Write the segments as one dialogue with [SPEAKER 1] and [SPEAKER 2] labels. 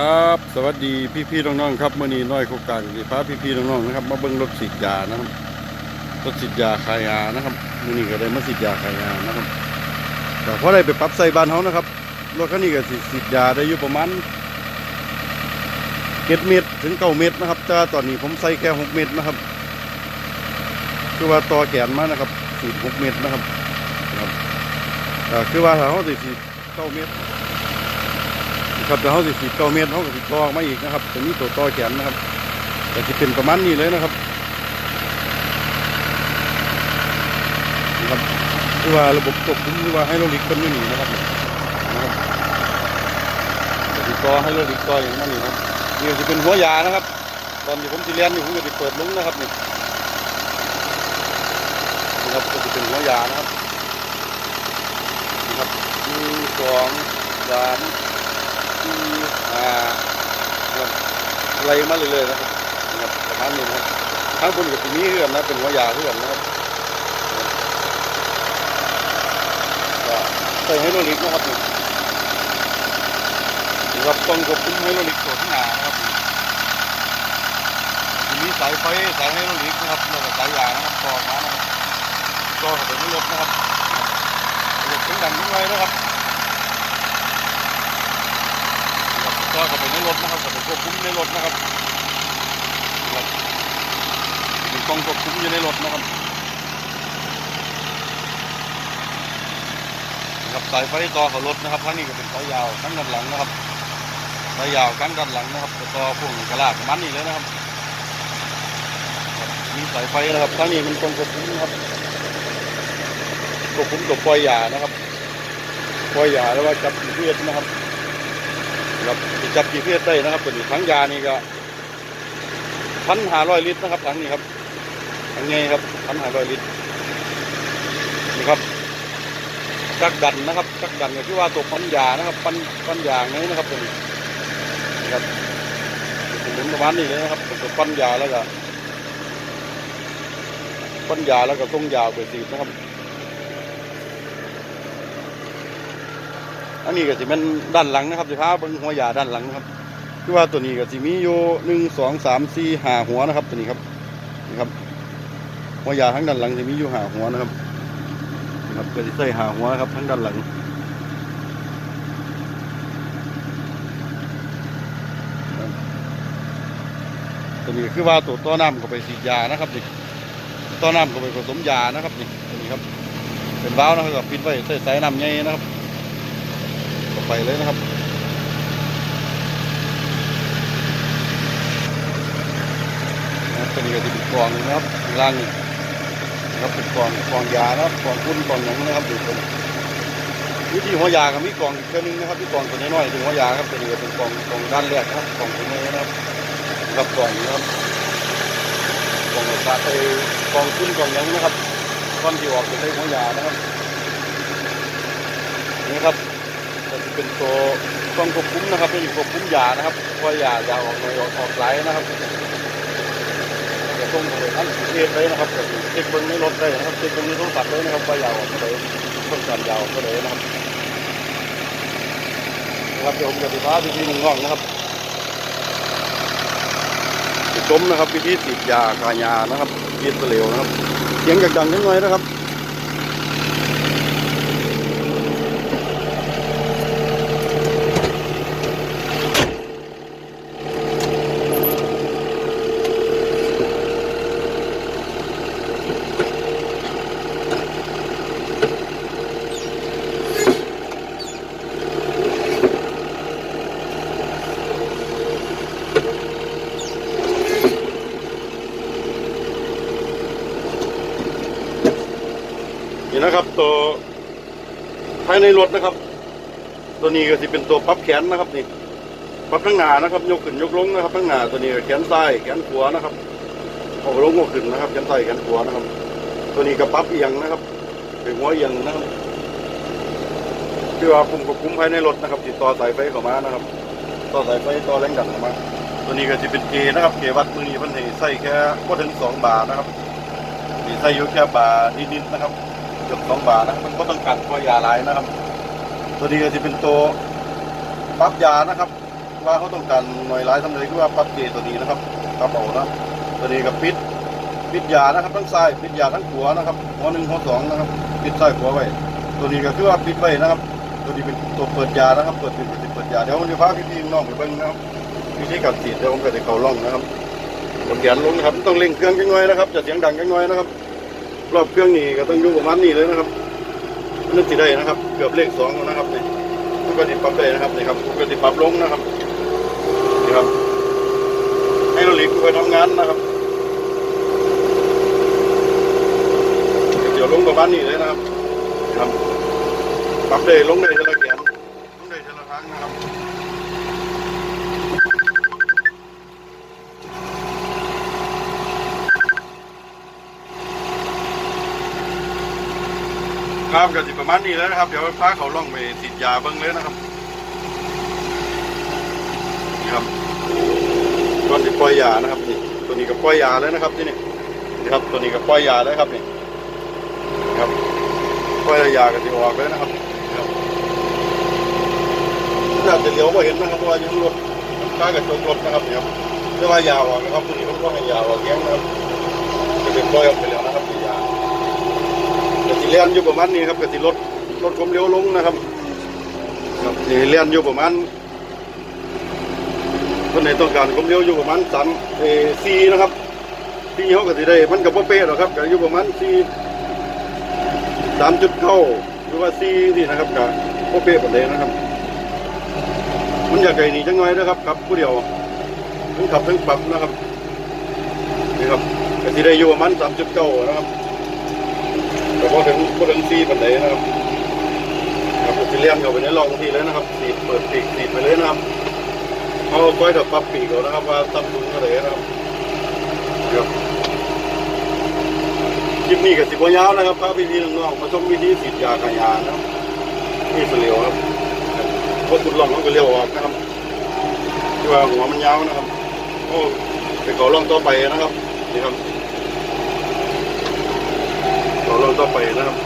[SPEAKER 1] ครับ สวัสดีพี่พี่ๆน้องๆครับมื่อนี้น้อยโคกกลางสิพาพี่พี่ๆน้องๆนะครับมาเบิ่งรถฉีดยานะครับรถฉีดยาขายยานะครับมื่อนี้ก็ได้มาฉีดยาขายยานะครับแต่พอได้ไปปรับใส่บ้านเขานะครับรถคันนี้ก็สิฉีดยาได้อยู่ประมาณเจ็ดเมตรถึงเก้าเมตรนะครับแต่ว่าตอนนี้ผมใส่แค่หกเมตรนะครับ คือว่าต่อแขนมานะครับฉีดหกเมตรนะครับครับคือว่าถ้าเขาสิฉีดเก้าเมตร ครับแต่เขาสิสีเก้าเมตรเขาก็สิต่อมาอีกนะครับตัวนี้ตัวต่อแขนนะครับแต่จะเป็นประมาณนี้เลยนะครับนะครับคือว่าระบบควบคุมคือว่าให้โรลิกเป็นไม่หนีนะครับนะครับติดต่อให้โรลิกต่ออย่างนั้นนี่นะครับนี่จะเป็นหัวยานะครับ ตอนที่ผมสิเรียนอยู่ผมจะเปิดลุ้งนะครับนี่นะครับก็จะเป็นหัวยานะครับนะครับหนึ่งสองสาม อ่าครับไล่มาเรื่อยๆนะครับครับประมาณนี้นะครับข้างบนกับตรงนี้เพื่อนนะเป็นหัวยาเพื่อนนะครับก็ใส่ไฮโดรลิกนะครับครับต้องควบคุ้มไฮโดรลิกตัวข้างหนานะครับทีนี้สายไฟสายไฮโดรลิกนะครับแล้วก็สายยางนะครับต่อมานะครับต่อเข้าไปในรถนะครับรถถึงดังทิ้งไว้นะครับ ครับก็เข้าไปในรถนะครับเข้าไปควบคุมในรถนะครับเป็นกล้องควบคุมอยู่ในรถนะครับนะครับสายไฟต่อเขารถนะครับทั้งนี้ก็เป็นสายยาวทั้งด้านหลังนะครับสายยาวทั้งด้านหลังนะครับต่อพวงกระลาประมาณนี้เลยนะครับมีสายไฟนะครับทั้งนี้มันกล้องควบคุมนะครับควบคุมตัวปล่อยยานะครับปล่อยยาแล้วว่าจับเลือดนะครับ ครับสิจับกี่เพียได้นะครับตัวนี้ทั้งยานี่ก็พันห้าร้อยลิตรนะครับถังนี้ครับถังไงครับพันห้าร้อยลิตรนี่ครับกักดันนะครับกักดันก็คือว่าตัวปัญญานะครับ ปันปัญญาไงนะครับตัวนี้นะครับหมุนประมาณนี้เลยนะครับตัวปัญญาแล้วก็ปัญญาแล้วก็ตรงยาวไปสีนะครับ อันนี้ก็สิเป็นด้านหลังนะครับสิพาเบิ่งหัวยาด้านหลังนะครับคือว่าตัวนี้ก็สิมีอยู่หนึ่งสองสามสี่ห้าหัวนะครับ ตัวนี้ครับนี่ครับหัวยาทั้งด้านหลังจะมีอยู่ห้าหัวนะครับนะครับก็สิใส่ห้าหัวนะครับทั้งด้านหลังตัวนี้คือว่าตัวต้อน้ำเข้าไปฉีดยานะครับนี่ต้อน้ำเข้าไปผสมยานะครับนี่ตัวนี้ครับเป็นวาวนะครับปิดไว้ใส่สายน้ำใหญ่นะครับ ไปเลยนะครับนะครับตัวนี้ก็จะเป็นกล่องนะครับข้างล่างนี่นะครับเป็นกล่องกล่องยานะครับกล่องพุ่นกล่องหยังนะครับดูคนวิธีหัวยากับมีกล่องอีกตัวหนึงนะครับที่กล่องตัวน้อยๆถึงหัวยาครับตัวนี้ก็เป็นกล่องกล่องด้านแรกครับกล่องตัวนี้นะครับกับกล่องนะครับกล่องตาไอกล่องพุ่นกล่องหยังนะครับก้อนที่ออกจะได้หัวยานะครับนี่ครับ เป็นตัวกล้องควบคุมนะครับเป็นควบคุมยานะครับว่ายายาออกหน่อยออกออกไหลนะครับจะต้องไปนั่นเทศเลยนะครับเช็คเบิ้งในรถได้นะครับเช็คเบิ้งในโทรศัพท์เลยนะครับว่ายาออกเท่าไหร่ต้นการยาวเท่าไหร่นะครับนะครับเดี๋ยวผมจะไปพาวิธีหนึ่งห้องนะครับไปชมนะครับวิธีฉีดยาคายานะครับฉีดเร็วนะครับเสียงดังนิดหน่อยนะครับ นี่นะครับตัวภายในรถนะครับ ตัวนี้ก็จะเป็นตัวปรับแขนนะครับนี่ปรับทั้งหน้านะครับ ยกขึ้นยกลงนะครับทั้งหน้าตัวนี้แขนซ้ายแขนขวานะครับเอาลงก็ขึ้นนะครับแขนซ้ายแขนขวานะครับ ตัวนี้ก็ปรับเอียงนะครับเป็นหัวเอียงนะครับคือว่าปุ่มควบคุมภายในรถนะครับติดต่อสายไฟเข้ามานะครับ ต่อสายไฟต่อแรงดันเข้ามา ตัวนี้ก็จะเป็นเกนะครับเกวัดมือนี้เพันให้ใส่แค่ก็ถึงสองบาทนะครับมีใส่อยู่แค่บาทนิดๆนะครับ เกือบสองบาทนะมันก็ต้องกัดตัวยาหลายนะครับ ตัวนี้ก็จะเป็นตัวปรั๊บยานะครับ ว่าเขาต้องการหน่วยร้ายทำเลยคือว่าปรับเกตัวนี้นะครับกระเป๋านะตัวนี้กับปิดปิดยานะครับทั้งซ้ายปิดยาทั้งหัวนะครับหัวหนึ่งหัวสองนะครับปิดซ้ายหัวไว้ตัวนี้ก็คือว่าปิดไว้นะครับ ตัวนี้เป็นตัวเปิดยานะครับเปิดเป็นเปิดยาเดี๋ยวผมจะพาพี่ๆน้องไปเบิ่งนะครับวิธีการฉีดเดี๋ยวผมจะได้เข้าร่องนะครับกับแขนลงนะครับต้องเร่งเครื่องจังหน่อยนะครับจะเสียงดังจังหน่อยนะครับ รอบเครื่องนี้ก็ต้องอยู่ประมาณนี้เลยนะครับนึกสิได้นะครับ เกือบเลขสองแล้วนะครับนี่ปกติปรับได้นะครับนี่ครับปกติปรับลงนะครับนี่ครับให้เราหลีกไปทำงานนะครับเดี๋ยวลงประมาณนี้เลยนะครับ ครับปรับได้ลงได้ทีละแขนลงได้ทีละครั้งนะครับ ครับก็สิ ประมาณนี้แล้วนะครับ เดี๋ยวพาเขาล่องไปติดยาเบิ้งเลยนะครับนี่ครับก่อนสิปล่อยยานะครับนี่ตัวนี้ก็ปล่อยยาแล้วนะครับที่นี่นี่ครับตัวนี้ก็ปล่อยยาแล้วครับนี่ครับปล่อยยาก็สิออกเลยนะครับนี่ครับน่าจะเลี้ยวมาเห็นนะครับเพราะว่ายังรถข้างกับจงรถนะครับเนี่ครับเรียกว่ายาออกนะครับตัวนี้เขาก็ให้ยาออกแย้งนะครับจะเป็นปล่อยออกไปแล้วนะครับนี่ย เลียนอยู่ประมาณนี้ครับกสิลดลดความเร็วลงนะครับครับสิเลียนอยู่ประมาณคนไหนต้องการความเร็วอยู่ประมาณสามเอสี่นะครับสี่เขาก็สิได้มันกับโปเป๊ะหรอกครับก็อยู่ประมาณสี่สามจุดเก้าหรือว่าสี่นี่นะครับกับโปเป๊ะหมดเลยนะครับมันอยากไกลหนีจังหน่อยนะครับขับผู้เดียวทั้งขับทั้งปรับนะครับนี่ครับก็สิได้อยู่ประมาณสามจุดเก้านะครับ แต่พอถึงพอถึงซีปันไดนะครับครับผมจะเลี้ยงเข้าไปในร่องที่เลยนะครับสีเปิดปีกสีไปเลยนะครับเอาก้อยกับปรับปีกเอานะครับว่าตั้งสูงเท่าไรนะครับครับคลิปนี้กับสิบยาวนะครับพาพี่ๆน้องๆมาชมวิธีสีดยาขยานะครับนี่เสลียวครับพอขุดร่องมันก็เลี้ยวออกนะครับที่ว่าหัวมันยาวนะครับโอ้ไปขอร่องต่อไปนะครับนี่ครับ เราต่อไปนะครับ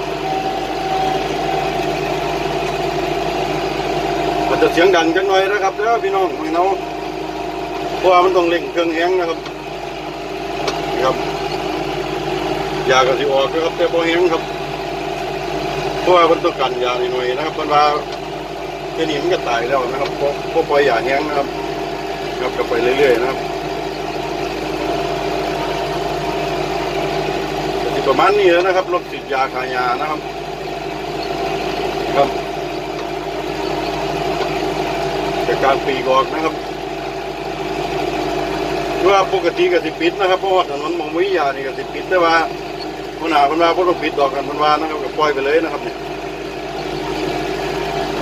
[SPEAKER 1] มันจะเสียงดังจังหน่อยนะครับเด้อพี่น้องพี่น้องเพราะว่ามันต้องเล่งเครื่องแห้งนะครับนะครับยากระสิออกนะครับแต่พอแห้งครับเพราะว่ามันต้องการยาหน่อยนะครับมันว่าแค่นี้มันก็ตายแล้วนะครับเพราะเพราะปล่อยยาแห้งนะครับครับกลับไปเรื่อยๆนะครับ ประมาณนี้แล้วนะครับรถติดยาขายานะครับครับจากการปีกออกนะครับเมื่อปกติก็สิปิดนะครับเพราะว่าถนนมองวิยานี่ก็สิปิดแต่ว่าคนหนาคนว่าพวกต้องปิดดอกกันคนว่านะครับก็ปล่อยไปเลยนะครับเนี่ย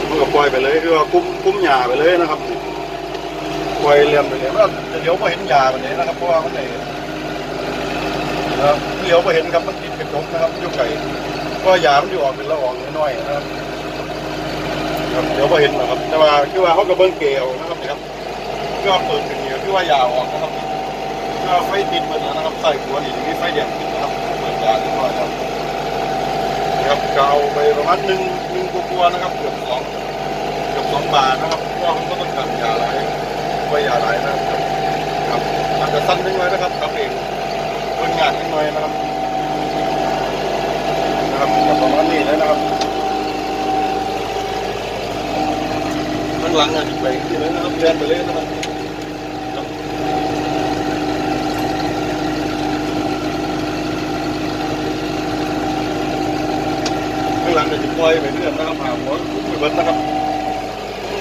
[SPEAKER 1] มันก็ปล่อยไปเลยคือว่าคุ้มคุ้มหยาไปเลยนะครับปล่อยเลียมไปเลยว่าเดี๋ยวพอเห็นหยาแบบนี้นะครับเพราะว่ามันเลย นะครับเลี้ยวไปเห็นครับมันติดกระจกนะครับยู่ไกลก็ยามันอยู่ออกเป็นละอองน้อยๆนะครับครับเดี๋ยวไปเห็นนะครับ แต่ว่าคือว่าเขาก็เบิ้องเกลวนะครับนะครับก็เปิดเป็นเดียวคือว่ายาออกนะครับก็ไฟติดหมดแล้วนะครับใส่หัวนี่มีไฟแดงติดนะครับเปิดยาเรียบร้อยแล้วนะครับก็เอาไปประมาณหนึ่งหนึ่งตัวๆนะครับเกือบสองเกือบสองบาทนะครับเพราะว่ามันก็ต้องการยาหลายไว้ยาหลายนะครับครับอาจจะสั้นนิดหน่อยนะครับทำเอง คนงานนิดหน่อยนะครับนะครับกับประมาณนี้เลยนะครับข้างหลังอะไปที่เลยนะครับเดินไปเลยนะครับข้างหลังจะปล่อยไปเรื่อยนะครับหาหัวคุ้มไปเบิดนะครับ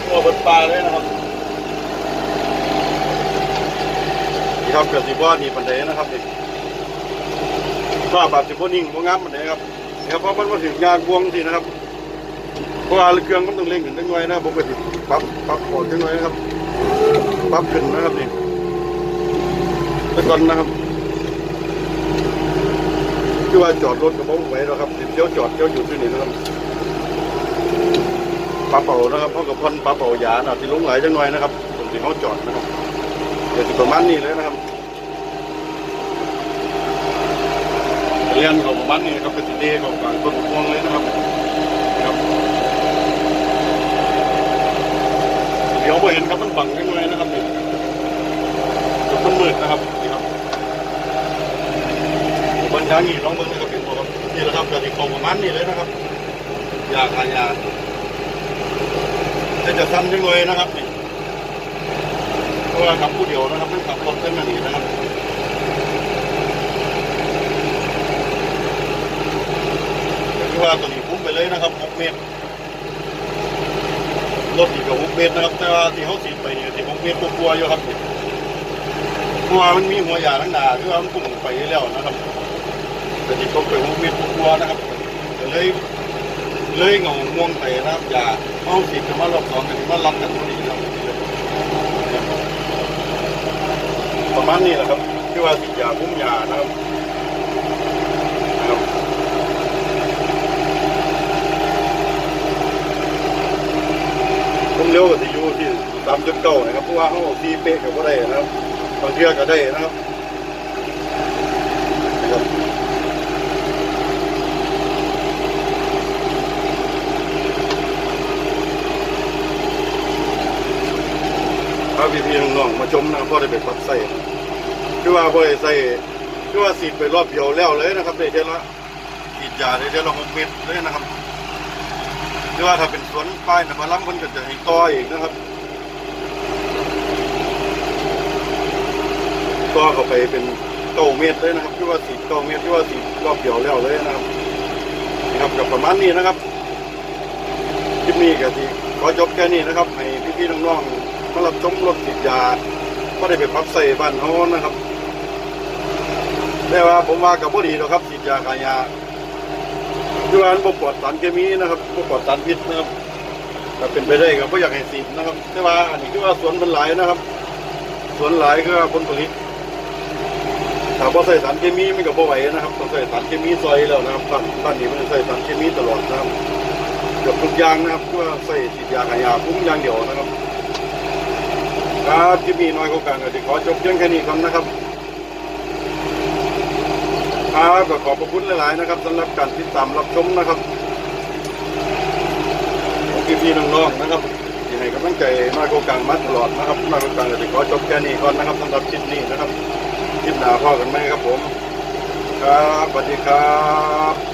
[SPEAKER 1] หัวเบิดปลาเลยนะครับนี่ครับเกิดสีบ้านนี่ปันเดนะครับนี่ ก็บาดสิบนิ่งบ่งามมันเลยครับเดี๋ยวพอมันมาถึงงานบวงสินะครับเพราะว่าเครื่องมันต้องเร่งขึ้นจังหน่อยนะผมก็สิปรับปรับโอดจังหน่อยนะครับปรับขึ้นนะครับนี่แล้วก่อนนะครับคือว่าจอดรถกับผมไว้แล้วครับเดี๋ยวจอดเดี๋ยวอยู่ที่นี่นะครับปรับเป่านะครับเพราะกับพ่นปรับเป่ายานะที่ลงไหลจังหน่อยนะครับตรงที่เขาจอดนะครับเดี๋ยวประมาณนี้เลยนะครับ เรียนของบ้านนี่ครับเป็นสีเดของกางต้นพวงเลยนะครับครับเดี๋ยวไปเห็นครับมันบังยังไงนะครับนี่จุดมันมืดนะครับนี่ครับบรรยางนี่ลองเบิ่งนะครับเป็นตัวครับนี่แหละครับกติกาประมาณนี้เลยนะครับยาขายาแต่จะสั้นยังไงนะครับนี่เพราะว่าขับผู้เดียวนะครับไม่ขับรถเส้นมานี่นะครับ คือว่าตัวนี้พุ่งไป เลยนะครับ6เมตรรถอีกกับ6เมตรนะครับ แต่ว่าที่เขาสีไปเนี่ยที่6เมตรกลัวๆอยู่ครับเพราะว่ามันมีหัวยาทั้งหนาคือว่ามันพุ่งไปแล้วนะครับแต่ที่ตกไป6เมตรกลัวๆนะครับเลยเลยเงาง่วงไปนะครับยาเอาสีดกันมารอบสองกันมารับกันพอดีนะครับประมาณนี้แหละครับคือว่าสียาพุ่มยานะครับนะครับ ผม เร็วกับที่อยู่ที่สามจุดเก้านะครับเพราะว่าเขาที่เป๊ะกับว่าได้นะครับบางเทื่อก็ได้นะครับพาพี่พี่น้องๆมาชมนะครับพ่อได้เป็นปัดใส่คือว่าพ่อได้ใส่คือว่าสีดไปรอบเดียวแล้วเลยนะครับได้เท่าละสีดยาได้เท่าละหกเม็ดเลยนะครับ หรือว่าถ้าเป็นสวนป้ายนะมาล้ำคนก็จะให้ต่ออีกนะครับต่อเข้าไปเป็นเก้าเมตรเลยนะครับที่ว่าสีเก้าเมตรที่ว่าสีรอบเดียวแล้วเลยนะครับนี่ครับกับประมาณนี้นะครับคลิปนี้ก็ที่ขอจบแค่นี้นะครับให้พี่ๆน้องๆมารับชมรถติดยาก็ได้ไปพักใส่บ้านเขานะครับแต่ว่าผมว่ากับพอดีหรอกครับติดยาขายา คือว่ามันบ่ปลอดสารเคมีนะครับบ่ปลอดสารพิษนะครับถ้าเป็นไปได้ก็บ่อยากให้สีดนะครับ แต่ว่าอันนี้คือว่าสวนมันหลายนะครับ สวนหลายคือว่าผลผลิตถ้าบ่ใส่สารเคมีมันก็บ่ไหวนะครับต้องใส่สารเคมีซอยแล้วนะครับบ้านบ้านนี้มันใส่สารเคมีตลอดนะครับเกือบทุกอย่างนะครับคือว่าใส่ฉีดยาขายาคุ้มอย่างเดียวนะครับ ครับที่มีน้อยกว่ากันก็สิขอจบเพียงแค่นี้ก่อนนะครับ ครับก็ขอบพระคุณหลายๆนะครับสำหรับการติดตามรับชมนะครับของพี่ๆน้องๆนะครับที่ให้กำลังใจมากกว่ากลางมาตลอดนะครับมากกว่ากลางจะขอจบแค่นี้ก่อนนะครับสำหรับคลิปนี้นะครับคลิปหน้าพ่อกันไหมครับผม ครับสวัสดีครับ